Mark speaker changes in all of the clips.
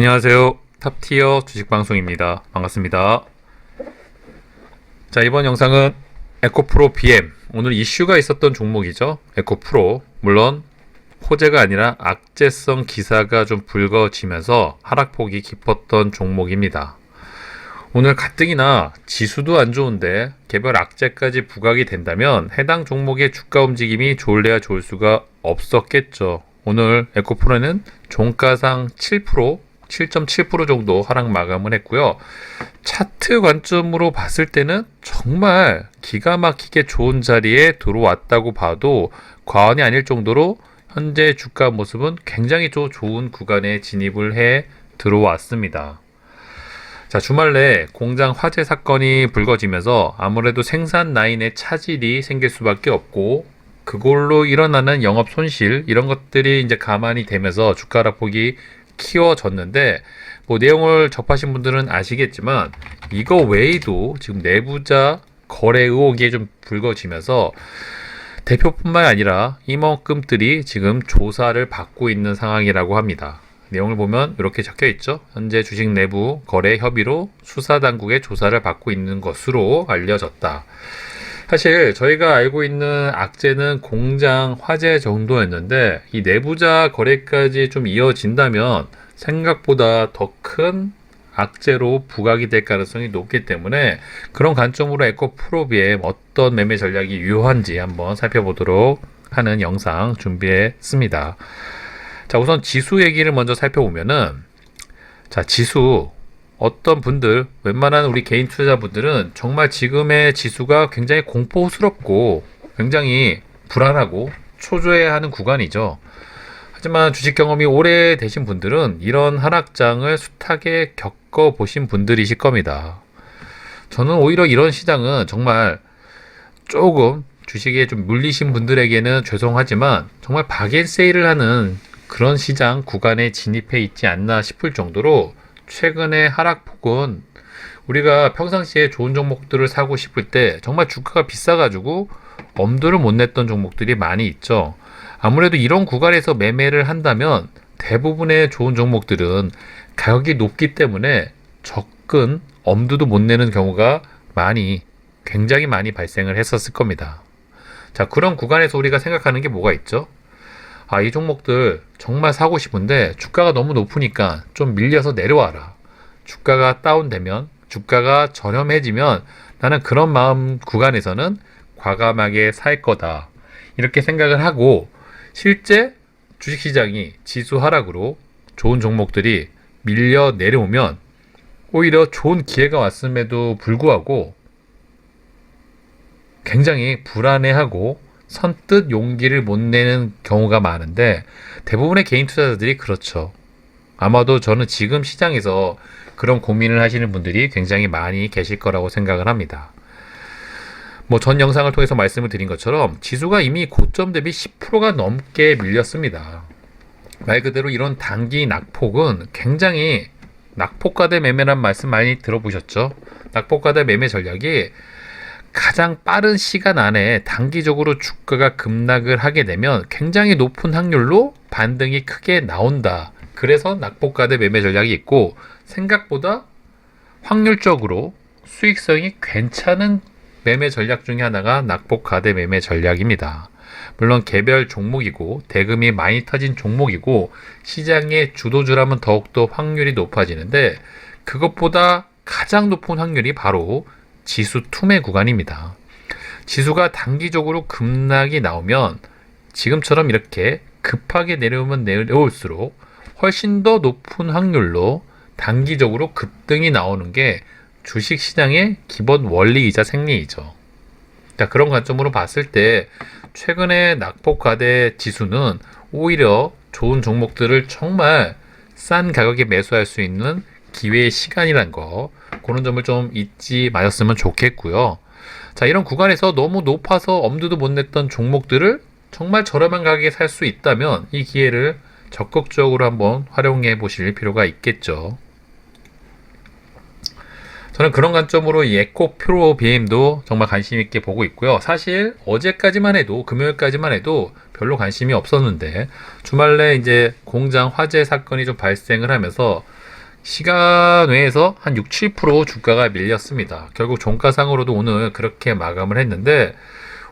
Speaker 1: 안녕하세요. 탑티어 주식방송입니다. 반갑습니다. 자, 이번 영상은 에코프로 BM. 오늘 이슈가 있었던 종목이죠. 에코프로. 물론, 호재가 아니라 악재성 기사가 좀 불거지면서 하락폭이 깊었던 종목입니다. 오늘 가뜩이나 지수도 안 좋은데 개별 악재까지 부각이 된다면 해당 종목의 주가 움직임이 좋을래야 좋을 수가 없었겠죠. 오늘 에코프로는 종가상 7% 7.7% 정도 하락 마감을 했고요. 차트 관점으로 봤을 때는 정말 기가 막히게 좋은 자리에 들어왔다고 봐도 과언이 아닐 정도로 현재 주가 모습은 굉장히 조- 좋은 구간에 진입을 해 들어왔습니다. 자, 주말 내 공장 화재 사건이 불거지면서 아무래도 생산 라인에 차질이 생길 수밖에 없고 그걸로 일어나는 영업 손실 이런 것들이 이제 가만히 되면서 주가 하락폭이 키워졌는데 뭐 내용을 접하신 분들은 아시겠지만 이거 외에도 지금 내부자 거래 의혹이 좀 불거지면서 대표뿐만 아니라 임원급들이 지금 조사를 받고 있는 상황이라고 합니다. 내용을 보면 이렇게 적혀 있죠. 현재 주식 내부 거래 협의로 수사 당국의 조사를 받고 있는 것으로 알려졌다. 사실 저희가 알고 있는 악재는 공장 화재 정도였는데 이 내부자 거래까지 좀 이어진다면 생각보다 더 큰 악재로 부각이 될 가능성이 높기 때문에 그런 관점으로 에코 프로비의 어떤 매매 전략이 유효한지 한번 살펴보도록 하는 영상 준비했습니다. 자, 우선 지수 얘기를 먼저 살펴보면은 자, 지수 어떤 분들, 웬만한 우리 개인 투자자분들은 정말 지금의 지수가 굉장히 공포스럽고 굉장히 불안하고 초조해하는 구간이죠. 하지만 주식 경험이 오래 되신 분들은 이런 하락장을 숱하게 겪어보신 분들이실 겁니다. 저는 오히려 이런 시장은 정말 조금 주식에 좀 물리신 분들에게는 죄송하지만 정말 박앤 세일을 하는 그런 시장 구간에 진입해 있지 않나 싶을 정도로 최근의 하락폭은 우리가 평상시에 좋은 종목들을 사고 싶을 때 정말 주가가 비싸가지고 엄두를 못 냈던 종목들이 많이 있죠. 아무래도 이런 구간에서 매매를 한다면 대부분의 좋은 종목들은 가격이 높기 때문에 접근 엄두도 못 내는 경우가 많이 굉장히 많이 발생을 했었을 겁니다. 자, 그런 구간에서 우리가 생각하는 게 뭐가 있죠? 아, 이 종목들 정말 사고 싶은데 주가가 너무 높으니까 좀 밀려서 내려와라. 주가가 다운되면, 주가가 저렴해지면 나는 그런 마음 구간에서는 과감하게 살 거다. 이렇게 생각을 하고 실제 주식시장이 지수 하락으로 좋은 종목들이 밀려 내려오면 오히려 좋은 기회가 왔음에도 불구하고 굉장히 불안해하고 선뜻 용기를 못 내는 경우가 많은데 대부분의 개인 투자자들이 그렇죠. 아마도 저는 지금 시장에서 그런 고민을 하시는 분들이 굉장히 많이 계실 거라고 생각을 합니다. 뭐 전 영상을 통해서 말씀을 드린 것처럼 지수가 이미 고점 대비 10%가 넘게 밀렸습니다. 말 그대로 이런 단기 낙폭은 굉장히 낙폭과대 매매란 말씀 많이 들어보셨죠? 낙폭과대 매매 전략이 가장 빠른 시간 안에 단기적으로 주가가 급락을 하게 되면 굉장히 높은 확률로 반등이 크게 나온다. 그래서 낙폭과대 매매 전략이 있고 생각보다 확률적으로 수익성이 괜찮은 매매 전략 중에 하나가 낙폭과대 매매 전략입니다. 물론 개별 종목이고 대금이 많이 터진 종목이고 시장의 주도주라면 더욱더 확률이 높아지는데 그것보다 가장 높은 확률이 바로 지수 투매 구간입니다. 지수가 단기적으로 급락이 나오면 지금처럼 이렇게 급하게 내려오면 내려올수록 훨씬 더 높은 확률로 단기적으로 급등이 나오는 게 주식 시장의 기본 원리이자 생리이죠. 자, 그런 관점으로 봤을 때 최근에 낙폭과대 지수는 오히려 좋은 종목들을 정말 싼 가격에 매수할 수 있는 기회의 시간이란 거 그런 점을 좀 잊지 마셨으면 좋겠고요. 자, 이런 구간에서 너무 높아서 엄두도 못 냈던 종목들을 정말 저렴한 가격에 살 수 있다면 이 기회를 적극적으로 한번 활용해 보실 필요가 있겠죠. 저는 그런 관점으로 이 에코 프로 BM도 정말 관심 있게 보고 있고요. 사실 어제까지만 해도 금요일까지만 해도 별로 관심이 없었는데 주말 내 이제 공장 화재 사건이 좀 발생을 하면서 시간 외에서 한 6, 7% 주가가 밀렸습니다. 결국 종가상으로도 오늘 그렇게 마감을 했는데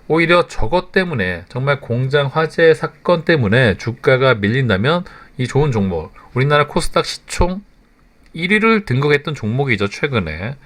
Speaker 1: 오히려 저것 때문에 정말 공장 화재 사건 때문에 주가가 밀린다면 이 좋은 종목 우리나라 코스닥 시총 1위를 등극했던 종목이죠 최근에.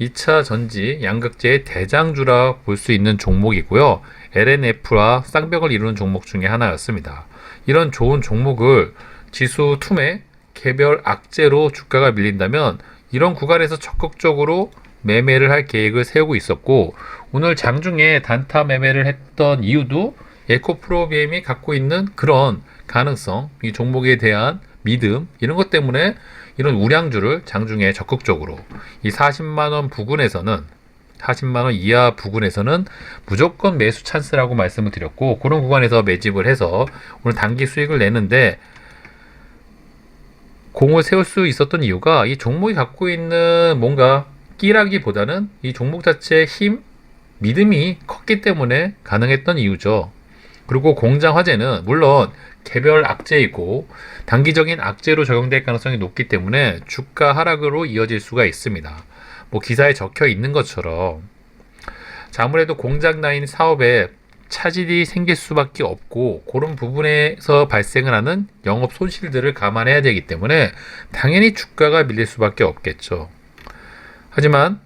Speaker 1: 2차 전지 양극재의 대장주라 볼 수 있는 종목이고요. LNF와 쌍벽을 이루는 종목 중에 하나였습니다. 이런 좋은 종목을 지수 투매 개별 악재로 주가가 밀린다면 이런 구간에서 적극적으로 매매를 할 계획을 세우고 있었고 오늘 장중에 단타 매매를 했던 이유도 에코프로비엠이 갖고 있는 그런 가능성, 이 종목에 대한 믿음 이런 것 때문에 이런 우량주를 장중에 적극적으로 이 40만 원 부근에서는 40만 원 이하 부근에서는 무조건 매수 찬스라고 말씀을 드렸고 그런 구간에서 매집을 해서 오늘 단기 수익을 내는데 공을 세울 수 있었던 이유가 이 종목이 갖고 있는 뭔가 끼라기보다는 이 종목 자체의 힘, 믿음이 컸기 때문에 가능했던 이유죠. 그리고 공장 화재는 물론 개별 악재이고 단기적인 악재로 적용될 가능성이 높기 때문에 주가 하락으로 이어질 수가 있습니다. 뭐 기사에 적혀 있는 것처럼 자, 아무래도 공장 라인 사업에 차질이 생길 수밖에 없고 그런 부분에서 발생을 하는 영업 손실들을 감안해야 되기 때문에 당연히 주가가 밀릴 수밖에 없겠죠. 하지만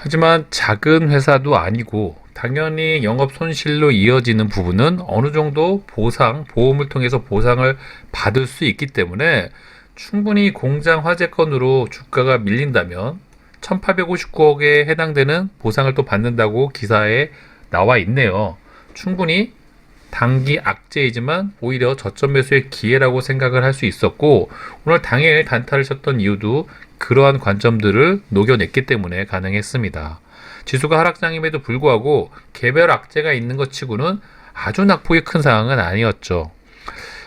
Speaker 1: 하지만 작은 회사도 아니고 당연히 영업 손실로 이어지는 부분은 어느 정도 보상, 보험을 통해서 보상을 받을 수 있기 때문에 충분히 공장 화재 건으로 주가가 밀린다면 1859억에 해당되는 보상을 또 받는다고 기사에 나와 있네요. 충분히 단기 악재이지만 오히려 저점 매수의 기회라고 생각을 할 수 있었고 오늘 당일 단타를 쳤던 이유도 그러한 관점들을 녹여냈기 때문에 가능했습니다. 지수가 하락장임에도 불구하고 개별 악재가 있는 것 치고는 아주 낙폭이 큰 상황은 아니었죠.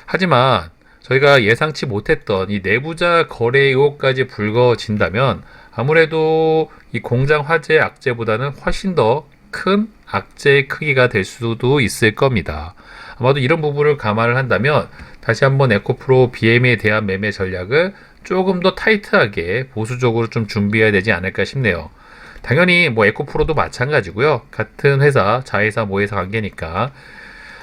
Speaker 1: 하지만 저희가 예상치 못했던 이 내부자 거래 의혹까지 불거진다면 아무래도 이 공장 화재 악재보다는 훨씬 더 큰 악재의 크기가 될 수도 있을 겁니다. 아마도 이런 부분을 감안을 한다면 다시 한번 에코프로 BM에 대한 매매 전략을 조금 더 타이트하게 보수적으로 좀 준비해야 되지 않을까 싶네요. 당연히 뭐 에코프로도 마찬가지고요. 같은 회사, 자회사, 모회사 관계니까.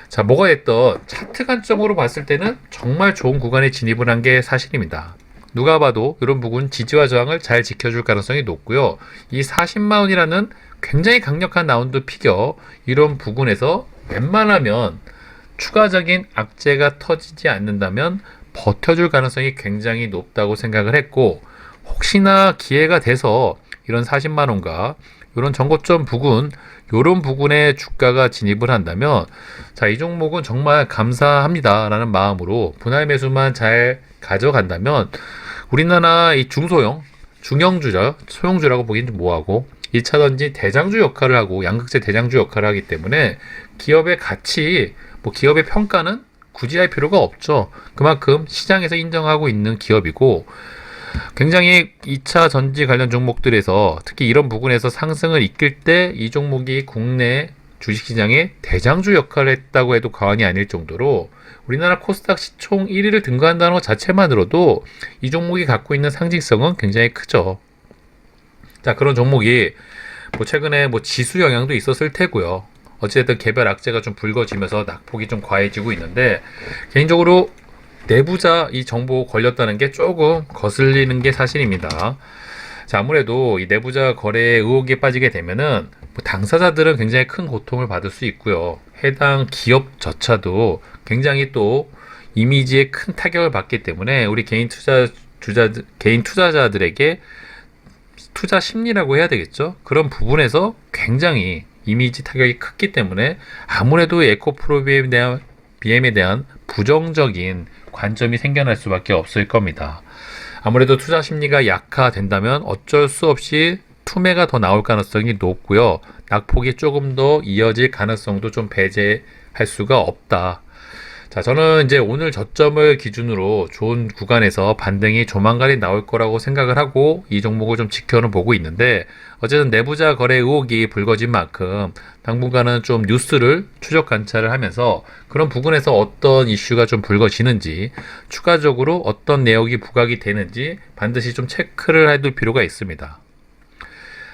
Speaker 1: 자, 뭐가 됐던 차트 관점으로 봤을 때는 정말 좋은 구간에 진입을 한 게 사실입니다. 누가 봐도 이런 부분 지지와 저항을 잘 지켜줄 가능성이 높고요. 이 40만 원이라는 굉장히 강력한 라운드 피겨 이런 부분에서 웬만하면 추가적인 악재가 터지지 않는다면 버텨줄 가능성이 굉장히 높다고 생각을 했고 혹시나 기회가 돼서 이런 40만 원과 이런 전고점 부근 이런 부분에 주가가 진입을 한다면 자 이 종목은 정말 감사합니다라는 마음으로 분할 매수만 잘 가져간다면 우리나라 이 중소형 중형주죠 소형주라고 보기엔 좀 뭐하고 1차전지 대장주 역할을 하고 양극재 대장주 역할을 하기 때문에 기업의 가치 뭐 기업의 평가는 굳이 할 필요가 없죠. 그만큼 시장에서 인정하고 있는 기업이고 굉장히 2차 전지 관련 종목들에서 특히 이런 부분에서 상승을 이끌 때 이 종목이 국내 주식시장의 대장주 역할을 했다고 해도 과언이 아닐 정도로 우리나라 코스닥 시총 1위를 등극한다는 것 자체만으로도 이 종목이 갖고 있는 상징성은 굉장히 크죠. 자, 그런 종목이 뭐 최근에 뭐 지수 영향도 있었을 테고요. 어찌됐든 개별 악재가 좀 불거지면서 낙폭이 좀 과해지고 있는데 개인적으로 내부자 이 정보 걸렸다는 게 조금 거슬리는 게 사실입니다. 자, 아무래도 이 내부자 거래 의혹에 빠지게 되면은 뭐 당사자들은 굉장히 큰 고통을 받을 수 있고요. 해당 기업조차도 굉장히 또 이미지에 큰 타격을 받기 때문에 우리 개인 투자 주자 개인 투자자들에게 투자 심리라고 해야 되겠죠. 그런 부분에서 굉장히 이미지 타격이 컸기 때문에 아무래도 에코프로비엠에 대한 부정적인 관점이 생겨날 수밖에 없을 겁니다. 아무래도 투자 심리가 약화된다면 어쩔 수 없이 투매가 더 나올 가능성이 높고요. 낙폭이 조금 더 이어질 가능성도 좀 배제할 수가 없다. 자, 저는 이제 오늘 저점을 기준으로 좋은 구간에서 반등이 조만간에 나올 거라고 생각을 하고 이 종목을 좀 지켜는 보고 있는데 어쨌든 내부자 거래 의혹이 불거진 만큼 당분간은 좀 뉴스를 추적 관찰을 하면서 그런 부분에서 어떤 이슈가 좀 불거지는지 추가적으로 어떤 내역이 부각이 되는지 반드시 좀 체크를 해둘 필요가 있습니다.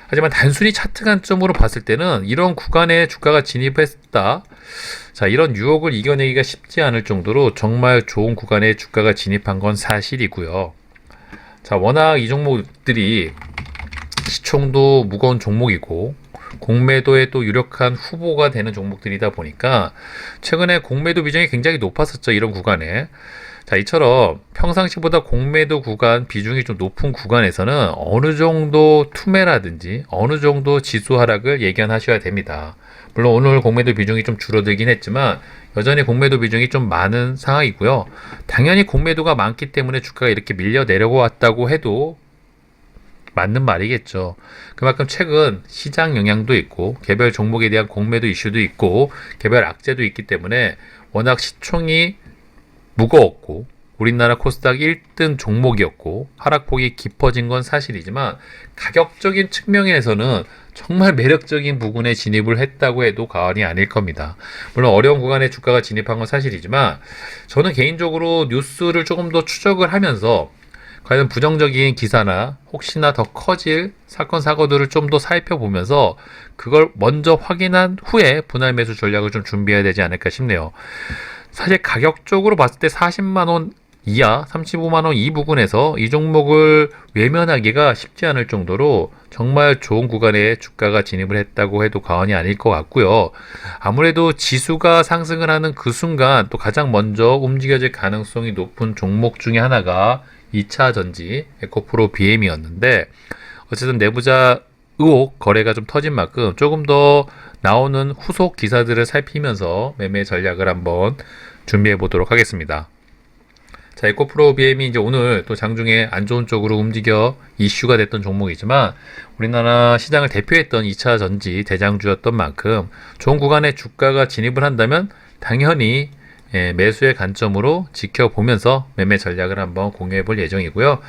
Speaker 1: 하지만 단순히 차트 관점으로 봤을 때는 이런 구간에 주가가 진입했다. 자, 이런 유혹을 이겨내기가 쉽지 않을 정도로 정말 좋은 구간에 주가가 진입한 건 사실이고요. 자, 워낙 이 종목들이 시총도 무거운 종목이고 공매도에 또 유력한 후보가 되는 종목들이다 보니까 최근에 공매도 비중이 굉장히 높았었죠. 이런 구간에. 자, 이처럼 평상시보다 공매도 구간 비중이 좀 높은 구간에서는 어느 정도 투매라든지 어느 정도 지수 하락을 예견하셔야 됩니다. 물론 오늘 공매도 비중이 좀 줄어들긴 했지만 여전히 공매도 비중이 좀 많은 상황이고요. 당연히 공매도가 많기 때문에 주가가 이렇게 밀려 내려왔다고 해도 맞는 말이겠죠. 그만큼 최근 시장 영향도 있고 개별 종목에 대한 공매도 이슈도 있고 개별 악재도 있기 때문에 워낙 시총이 무거웠고 우리나라 코스닥 1등 종목이었고 하락폭이 깊어진 건 사실이지만 가격적인 측면에서는 정말 매력적인 부분에 진입을 했다고 해도 과언이 아닐 겁니다. 물론 어려운 구간에 주가가 진입한 건 사실이지만 저는 개인적으로 뉴스를 조금 더 추적을 하면서 과연 부정적인 기사나 혹시나 더 커질 사건 사고들을 좀 더 살펴보면서 그걸 먼저 확인한 후에 분할 매수 전략을 좀 준비해야 되지 않을까 싶네요. 사실 가격적으로 봤을 때 40만 원 이하, 35만 원 이 부분에서 이 종목을 외면하기가 쉽지 않을 정도로 정말 좋은 구간에 주가가 진입을 했다고 해도 과언이 아닐 것 같고요. 아무래도 지수가 상승을 하는 그 순간 또 가장 먼저 움직여질 가능성이 높은 종목 중에 하나가 2차 전지 에코프로 BM이었는데 어쨌든 내부자 의혹 거래가 좀 터진 만큼 조금 더 나오는 후속 기사들을 살피면서 매매 전략을 한번 준비해 보도록 하겠습니다. 자, 에코프로 BM이 이제 오늘 또 장중에 안 좋은 쪽으로 움직여 이슈가 됐던 종목이지만 우리나라 시장을 대표했던 2차 전지 대장주였던 만큼 좋은 구간에 주가가 진입을 한다면 당연히 예, 매수의 관점으로 지켜보면서 매매 전략을 한번 공유해 볼 예정이고요.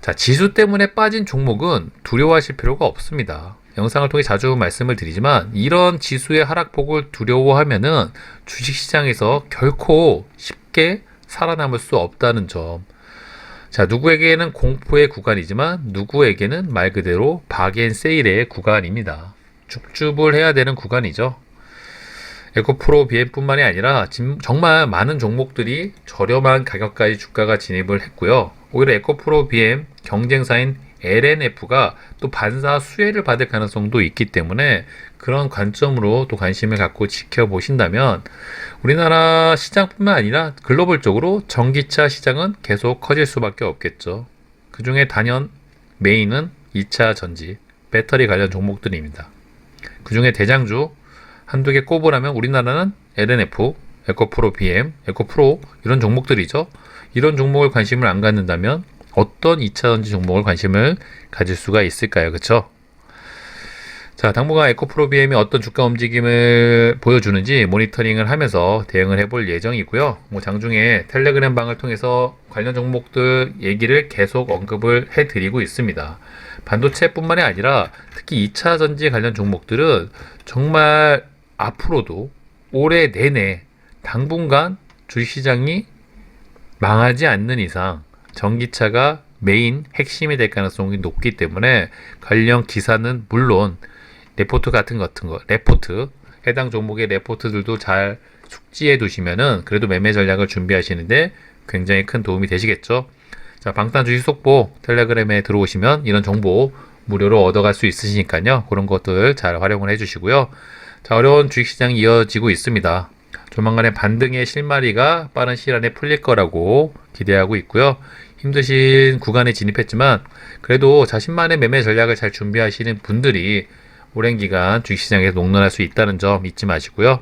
Speaker 1: 자, 지수 때문에 빠진 종목은 두려워하실 필요가 없습니다. 영상을 통해 자주 말씀을 드리지만 이런 지수의 하락폭을 두려워하면은 주식시장에서 결코 쉽게 살아남을 수 없다는 점. 자, 누구에게는 공포의 구간이지만 누구에게는 말 그대로 박앤 세일의 구간입니다. 줍줍을 해야 되는 구간이죠. 에코프로 BM뿐만이 아니라 진- 정말 많은 종목들이 저렴한 가격까지 주가가 진입을 했고요. 오히려 에코프로 BM 경쟁사인 LNF가 또 반사 수혜를 받을 가능성도 있기 때문에 그런 관점으로 또 관심을 갖고 지켜보신다면 우리나라 시장뿐만 아니라 글로벌적으로 전기차 시장은 계속 커질 수밖에 없겠죠. 그 중에 단연 메인은 2차 전지, 배터리 관련 종목들입니다. 그 중에 대장주 한두 개 꼽으라면 우리나라는 LNF, 에코프로 BM, 에코프로 이런 종목들이죠. 이런 종목을 관심을 안 갖는다면 어떤 2차 전지 종목을 관심을 가질 수가 있을까요? 그렇죠? 자, 당분간 에코프로 BM이 어떤 주가 움직임을 보여주는지 모니터링을 하면서 대응을 해볼 예정이고요. 뭐 장중에 텔레그램 방을 통해서 관련 종목들 얘기를 계속 언급을 해드리고 있습니다. 반도체뿐만이 아니라 특히 2차 전지 관련 종목들은 정말 앞으로도 올해 내내 당분간 주식시장이 망하지 않는 이상 전기차가 메인 핵심이 될 가능성이 높기 때문에 관련 기사는 물론 레포트 같은 것 같은 거 레포트 해당 종목의 레포트들도 잘 숙지해 두시면은 그래도 매매 전략을 준비하시는데 굉장히 큰 도움이 되시겠죠. 자, 방탄 주식 속보 텔레그램에 들어오시면 이런 정보 무료로 얻어갈 수 있으시니까요. 그런 것들 잘 활용을 해주시고요. 자, 어려운 주식시장이 이어지고 있습니다. 조만간에 반등의 실마리가 빠른 시일 안에 풀릴 거라고 기대하고 있고요. 힘드신 구간에 진입했지만 그래도 자신만의 매매 전략을 잘 준비하시는 분들이 오랜 기간 주식시장에서 녹론할 수 있다는 점 잊지 마시고요.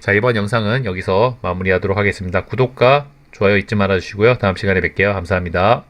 Speaker 1: 자, 이번 영상은 여기서 마무리하도록 하겠습니다. 구독과 좋아요 잊지 말아주시고요. 다음 시간에 뵐게요. 감사합니다.